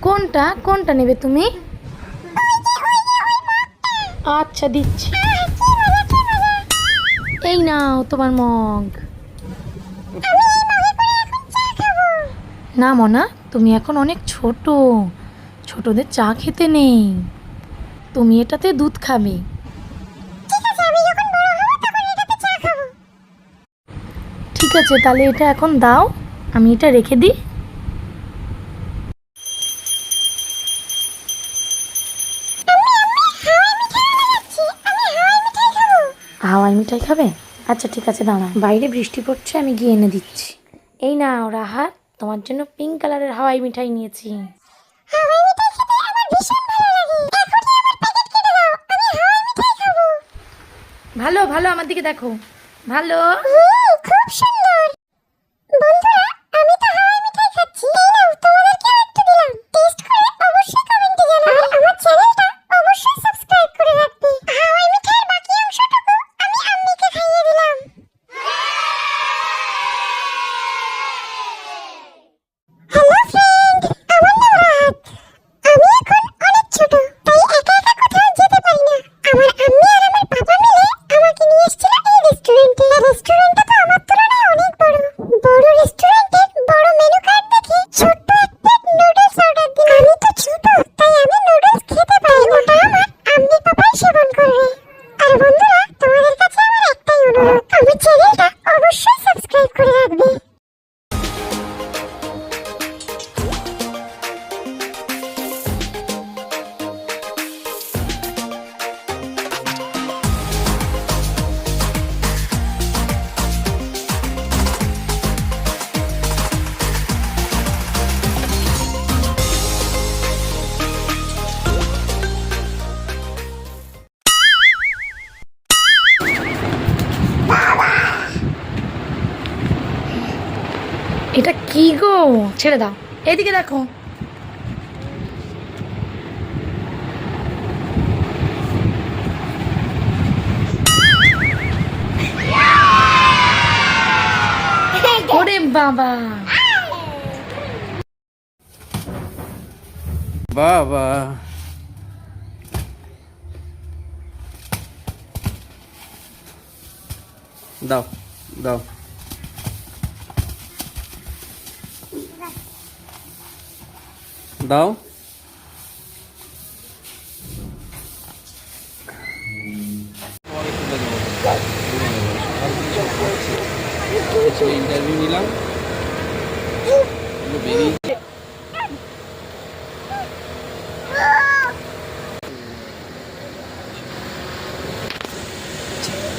কোনটা? কোনটা নেবে তুমি? আচ্ছা দিচ্ছি। এই নাও তোমার মগ। না মনা, তুমি এখন অনেক ছোট। ছোটদের চা খেতে নেই। তুমি এটাতে দুধ খাবে। ঠিক আছে, তাহলে এটা এখন দাও। আমি এটা রেখে দিই। হাওয়াই মিঠাই খাবে? আচ্ছা ঠিক আছে দাঁড়া বাইরে বৃষ্টি পড়ছে আমি গিয়ে এনে দিচ্ছি। এই না ওরা হাত তোমার জন্য পিঙ্ক কালারের হাওয়াই মিঠাই নিয়েছি। ভালো ভালো আমার দিকে দেখো। ভালো। খুব সুন্দর। এটা কি গো? ছেড়ে দাও। এদিকে দেখো। ওরে বাবা। বাবা। দাও দাও। দাও। ইন্টারভিউ নিলাম বেরিয়ে